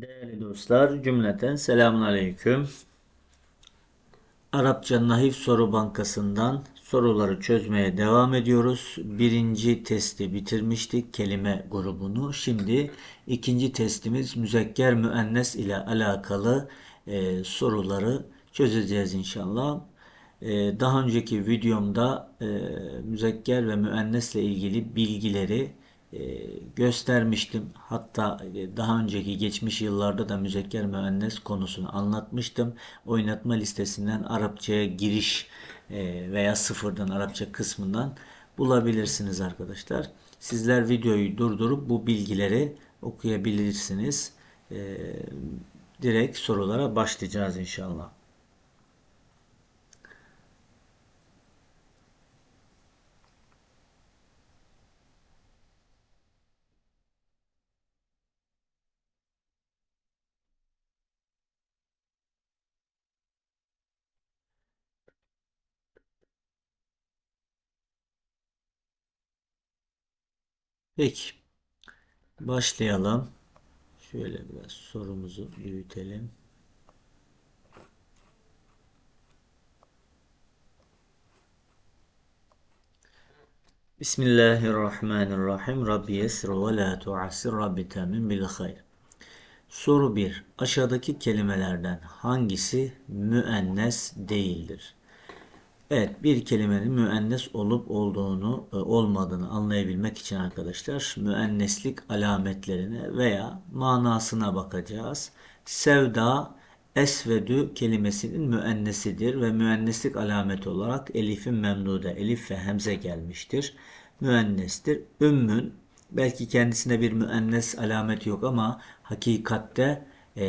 Değerli dostlar, cümleten selamun aleyküm. Arapça Nahif Soru Bankası'ndan soruları çözmeye devam ediyoruz. Birinci testi bitirmiştik, kelime grubunu. Şimdi ikinci testimiz müzekker müennes ile alakalı e, soruları çözeceğiz inşallah. E, daha önceki videomda e, müzekker ve müennesle ilgili bilgileri göstermiştim. Hatta e, daha önceki geçmiş yıllarda da müzekker müennes konusunu anlatmıştım. Oynatma listesinden Arapçaya giriş e, veya sıfırdan Arapça kısmından bulabilirsiniz arkadaşlar. Sizler videoyu durdurup bu bilgileri okuyabilirsiniz. Direkt sorulara başlayacağız inşallah. Peki. Başlayalım. Şöyle biraz sorumuzu büyütelim. Bismillahirrahmanirrahim. Rabbi yesr ve la tuassir. Rabbi temin bil hayr. Soru 1. Aşağıdaki kelimelerden hangisi müennes değildir? Evet bir kelimenin müennes olup olduğunu e, olmadığını anlayabilmek için arkadaşlar müenneslik alametlerine veya manasına bakacağız. Sevda esvedü kelimesinin müennesidir ve müenneslik alameti olarak elifin memnude elif ve hemze gelmiştir. Müennestir. Ümmün belki kendisine bir müennes alameti yok ama hakikatte e,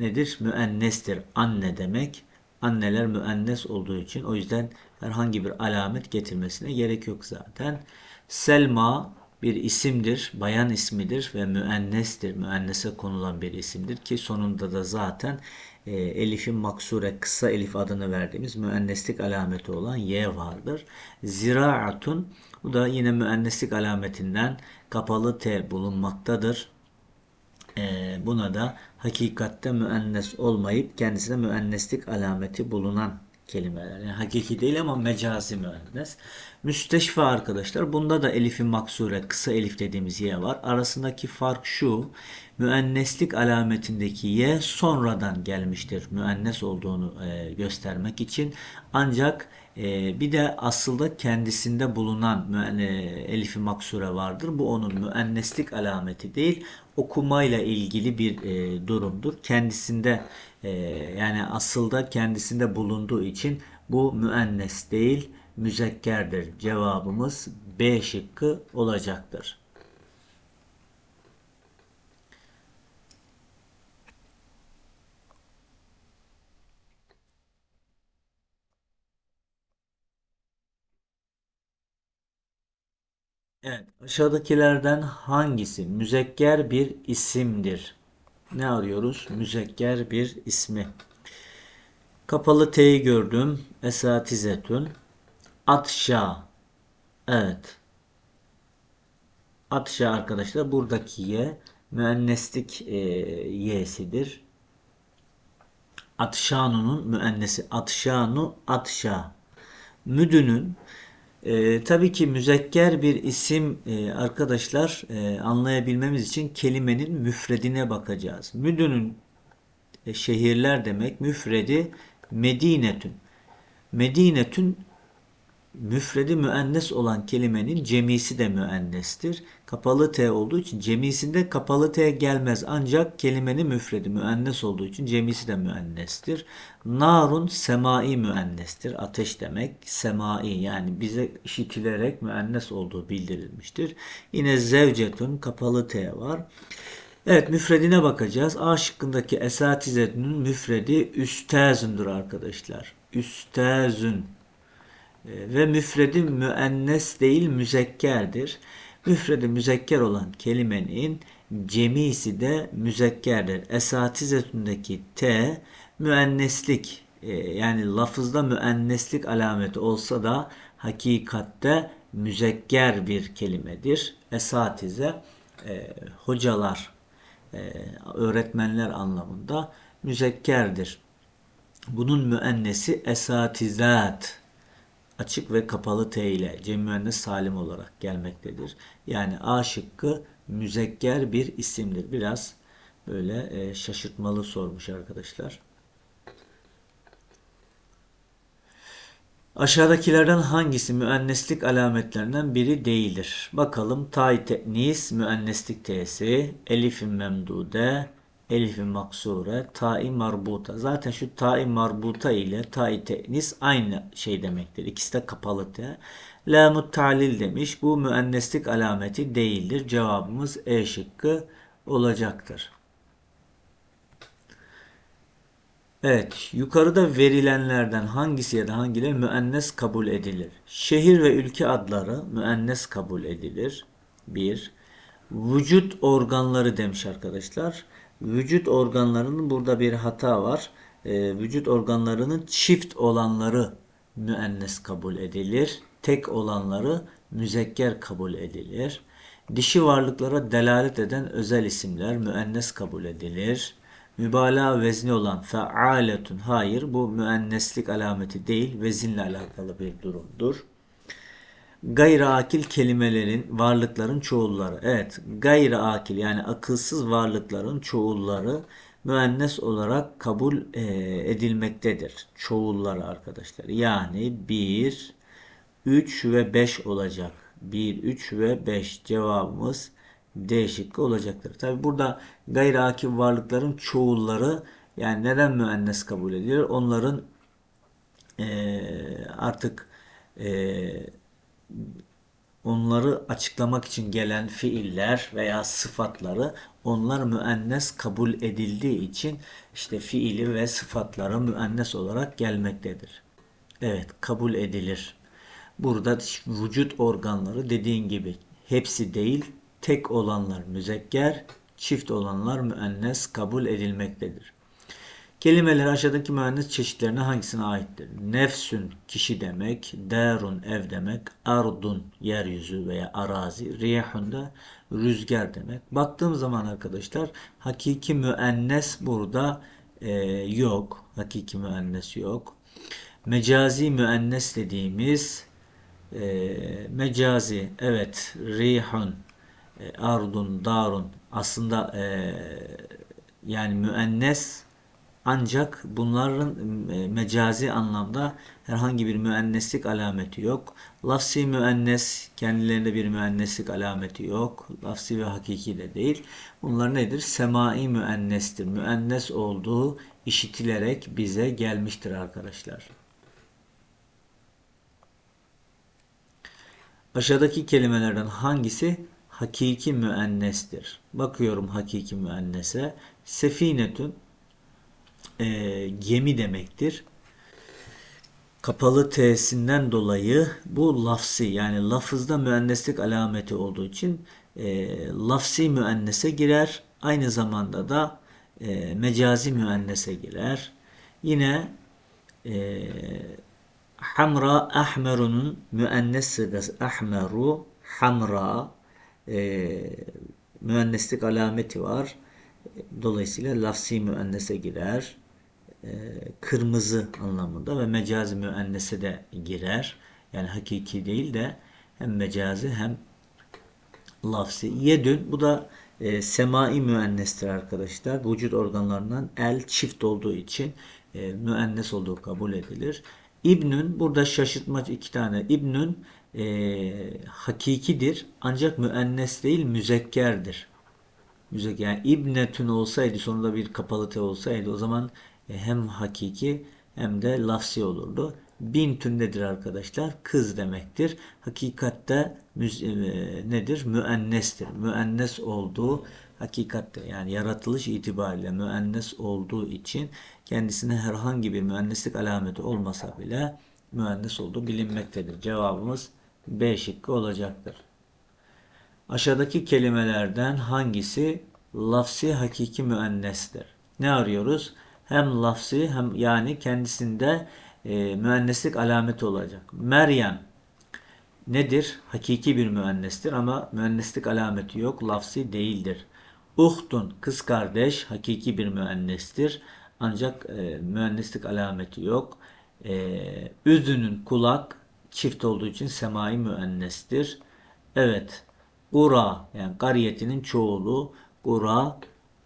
nedir? Müennestir. Anne demek anneler müennes olduğu için o yüzden herhangi bir alamet getirmesine gerek yok zaten. Selma bir isimdir, bayan ismidir ve müennestir. Müennese konulan bir isimdir ki sonunda da zaten e, elifin maksure kısa elif adını verdiğimiz müenneslik alameti olan y vardır. Ziraatun bu da yine müenneslik alametinden kapalı t bulunmaktadır. E, buna da hakikatte müennes olmayıp kendisine müenneslik alameti bulunan kelimeler. Yani hakiki değil ama mecazi müennes. Müsteşfa arkadaşlar. Bunda da elifin maksure kısa elif dediğimiz y var. Arasındaki fark şu. Müenneslik alametindeki y sonradan gelmiştir. Müennes olduğunu e, göstermek için. Ancak e, bir de aslında kendisinde bulunan e, elifi maksure vardır. Bu onun müenneslik alameti değil okumayla ilgili bir e, durumdur. Kendisinde e, yani asılda kendisinde bulunduğu için bu müennes değil müzekkerdir. Cevabımız B şıkkı olacaktır. Evet, aşağıdakilerden hangisi müzekker bir isimdir? Ne arıyoruz? Müzekker bir ismi. Kapalı T'yi gördüm. Esatizetün. Atşa. Evet. Atşa arkadaşlar buradaki y müenneslik e, y'sidir. Atşanu'nun müennesi atşanu atşa. Müdünün e, tabii ki müzekker bir isim e, arkadaşlar e, anlayabilmemiz için kelimenin müfredine bakacağız. Müdünün e, şehirler demek müfredi Medinetün. Medinetün müfredi müennes olan kelimenin cemisi de müennestir. Kapalı T olduğu için cemisinde kapalı T gelmez ancak kelimenin müfredi müennes olduğu için cemisi de müennestir. Narun semai müennestir. Ateş demek semai yani bize işitilerek müennes olduğu bildirilmiştir. Yine zevcetun kapalı T var. Evet müfredine bakacağız. A şıkkındaki esatizetünün müfredi üstezündür arkadaşlar. Üstezün ve müfredi müennes değil müzekkerdir. Müfredi müzekker olan kelimenin cemisi de müzekkerdir. Esatizetündeki T müenneslik e, yani lafızda müenneslik alameti olsa da hakikatte müzekker bir kelimedir. Esatize e, hocalar e, öğretmenler anlamında müzekkerdir. Bunun müennesi esatizat açık ve kapalı T ile cem müennes salim olarak gelmektedir. Yani A şıkkı müzekker bir isimdir. Biraz böyle e, şaşırtmalı sormuş arkadaşlar. Aşağıdakilerden hangisi müenneslik alametlerinden biri değildir? Bakalım tay te'nis müenneslik t'si, elifin memdude, elifin maksure, ta'i marbuta. Zaten şu ta'i marbuta ile ta'i te'nis aynı şey demektir. İkisi de kapalı te. La ta'lil demiş. Bu müenneslik alameti değildir. Cevabımız E şıkkı olacaktır. Evet, yukarıda verilenlerden hangisi ya da hangileri müennes kabul edilir? Şehir ve ülke adları müennes kabul edilir. 1. Vücut organları demiş arkadaşlar. Vücut organlarının burada bir hata var. Ee, vücut organlarının çift olanları müennes kabul edilir. Tek olanları müzekker kabul edilir. Dişi varlıklara delalet eden özel isimler müennes kabul edilir mübalağa vezni olan fealetun hayır bu müenneslik alameti değil vezinle alakalı bir durumdur. Gayri akil kelimelerin varlıkların çoğulları. Evet gayri akil yani akılsız varlıkların çoğulları müennes olarak kabul e, edilmektedir. Çoğulları arkadaşlar. Yani 1, 3 ve 5 olacak. 1, 3 ve 5 cevabımız D olacaktır. Tabi burada gayri akif varlıkların çoğulları yani neden müennes kabul edilir? Onların e, artık e, onları açıklamak için gelen fiiller veya sıfatları onlar müennes kabul edildiği için işte fiili ve sıfatları müennes olarak gelmektedir. Evet kabul edilir. Burada vücut organları dediğin gibi hepsi değil tek olanlar müzekker, çift olanlar müennes kabul edilmektedir. Kelimeler aşağıdaki müennes çeşitlerine hangisine aittir? Nefsün kişi demek, derun ev demek, ardun yeryüzü veya arazi, rihun da rüzgar demek. Baktığım zaman arkadaşlar hakiki müennes burada e, yok. Hakiki müennes yok. Mecazi müennes dediğimiz e, mecazi evet rihun e, ardun, darun aslında e, yani müennes ancak bunların e, mecazi anlamda herhangi bir müenneslik alameti yok. Lafsi müennes kendilerinde bir müenneslik alameti yok. Lafsi ve hakiki de değil. Bunlar nedir? Semai müennestir. Müennes olduğu işitilerek bize gelmiştir arkadaşlar. Aşağıdaki kelimelerden hangisi hakiki müennestir. Bakıyorum hakiki müennese. Sefinetün e, gemi demektir. Kapalı t'sinden dolayı bu lafsi yani lafızda müenneslik alameti olduğu için e, lafsi müennese girer. Aynı zamanda da e, mecazi müennese girer. Yine e, hamra ahmerunun müennes sıgası ahmeru hamra e, müenneslik alameti var. Dolayısıyla lafsi müennese girer. E, kırmızı anlamında ve mecazi müennese de girer. Yani hakiki değil de hem mecazi hem lafsi. Yedün bu da e, semai müennestir arkadaşlar. Vücut organlarından el çift olduğu için e, müennes olduğu kabul edilir. İbnün burada şaşırtmaç iki tane. İbnün e, hakikidir ancak müennes değil müzekkerdir. Müzekker yani ibnetün olsaydı sonunda bir kapalı te olsaydı o zaman e, hem hakiki hem de lafsi olurdu. Bintün nedir arkadaşlar? Kız demektir. Hakikatte e, nedir? Müennestir. Müennes olduğu hakikatte yani yaratılış itibariyle müennes olduğu için kendisine herhangi bir müenneslik alameti olmasa bile müennes olduğu bilinmektedir. Cevabımız B şıkkı olacaktır. Aşağıdaki kelimelerden hangisi lafsi hakiki müennestir? Ne arıyoruz? Hem lafsi hem yani kendisinde e, müenneslik alameti olacak. Meryem nedir? Hakiki bir müennestir ama müenneslik alameti yok. Lafsi değildir. Uhtun kız kardeş hakiki bir müennestir. Ancak e, müenneslik alameti yok. E, üzünün kulak çift olduğu için semai müennestir. Evet. Ura yani kariyetinin çoğulu. Ura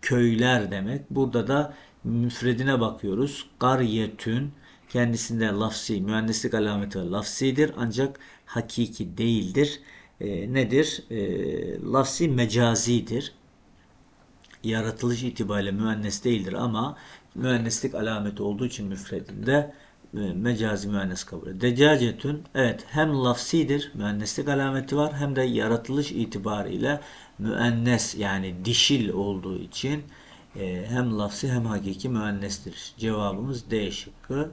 köyler demek. Burada da müfredine bakıyoruz. Kariyetün kendisinde lafsi, mühendislik alameti. Lafsidir ancak hakiki değildir. E, nedir? E, lafsi mecazidir. Yaratılış itibariyle müennes değildir ama müenneslik alameti olduğu için müfredinde mecazi müennes kabul edilir. Decacetün evet hem lafsidir, müenneslik alameti var hem de yaratılış itibariyle müennes yani dişil olduğu için e, hem lafsi hem hakiki müennestir. Cevabımız D şıkkı.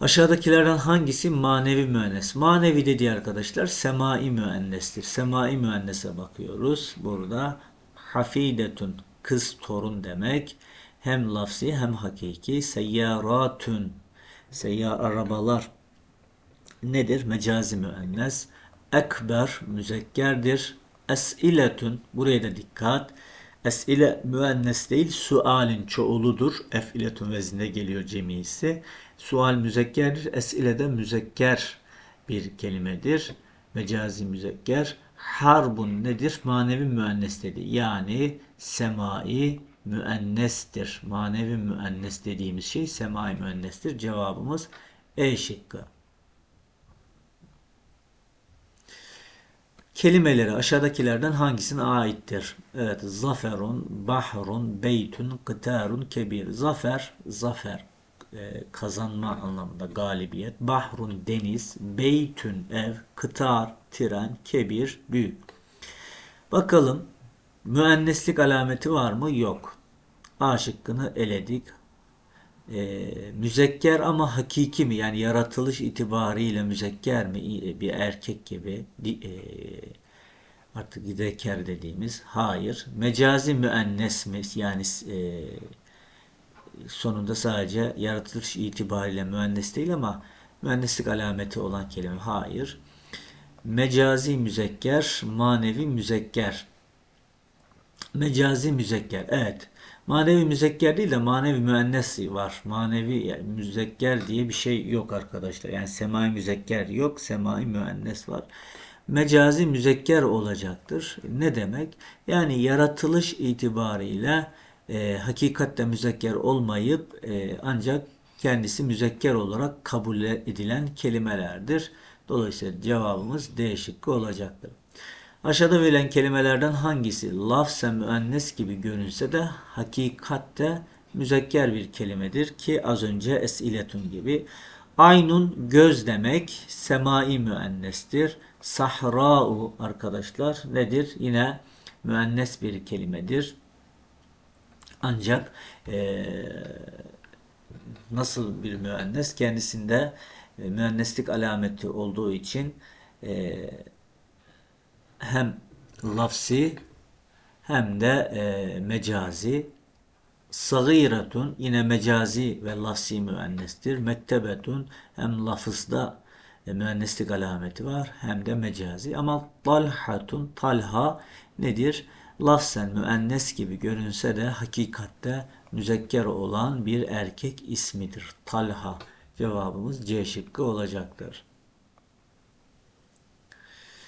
Aşağıdakilerden hangisi manevi müennes? Manevi dediği arkadaşlar semai müennestir. Semai müennese bakıyoruz. Burada hafidetun kız torun demek. Hem lafsi hem hakiki. Seyyaratun seyyar arabalar nedir? Mecazi müennes. Ekber müzekkerdir. Esiletun buraya da dikkat. Esile müennes değil, sualin çoğuludur. Efiletun vezinde geliyor cemisi. Sual müzekkerdir. Esile de müzekker bir kelimedir. Mecazi müzekker. Harbun nedir? Manevi müennes dedi. Yani semai müennestir. Manevi müennes dediğimiz şey semai müennestir. Cevabımız E şıkkı. Kelimeleri aşağıdakilerden hangisine aittir? Evet, zaferun, bahrun, beytun, kıtarun, kebir. Zafer, zafer, e, kazanma anlamında galibiyet. Bahrun, deniz, beytün, ev, kıtar, tren, kebir, büyük. Bakalım, müenneslik alameti var mı? Yok. A şıkkını eledik. E, müzekker ama hakiki mi? Yani yaratılış itibariyle müzekker mi? Bir erkek gibi. E, artık zeker dediğimiz. Hayır. Mecazi müennes mi? Yani e, sonunda sadece yaratılış itibariyle müennes değil ama müenneslik alameti olan kelime. Hayır. Mecazi müzekker, manevi müzekker. Mecazi müzekker. Evet. Manevi müzekker değil de manevi müennesi var. Manevi yani müzekker diye bir şey yok arkadaşlar. Yani semai müzekker yok. Semai müennes var. Mecazi müzekker olacaktır. Ne demek? Yani yaratılış itibariyle e, hakikatte müzekker olmayıp e, ancak kendisi müzekker olarak kabul edilen kelimelerdir. Dolayısıyla cevabımız D şıkkı olacaktır. Aşağıda verilen kelimelerden hangisi lafse müennes gibi görünse de hakikatte müzekker bir kelimedir ki az önce esiletun gibi. Aynun göz demek semai müennestir. Sahra'u arkadaşlar nedir? Yine müennes bir kelimedir. Ancak e, nasıl bir müennes? Kendisinde e, müenneslik alameti olduğu için e, hem lafsi hem de e, mecazi. Sagiratun yine mecazi ve lafsi müennestir. Mektebetun hem lafızda e, müenneslik alameti var hem de mecazi. Ama talhatun talha nedir? Lafzen müennes gibi görünse de hakikatte müzekker olan bir erkek ismidir. Talha. Cevabımız C şıkkı olacaktır.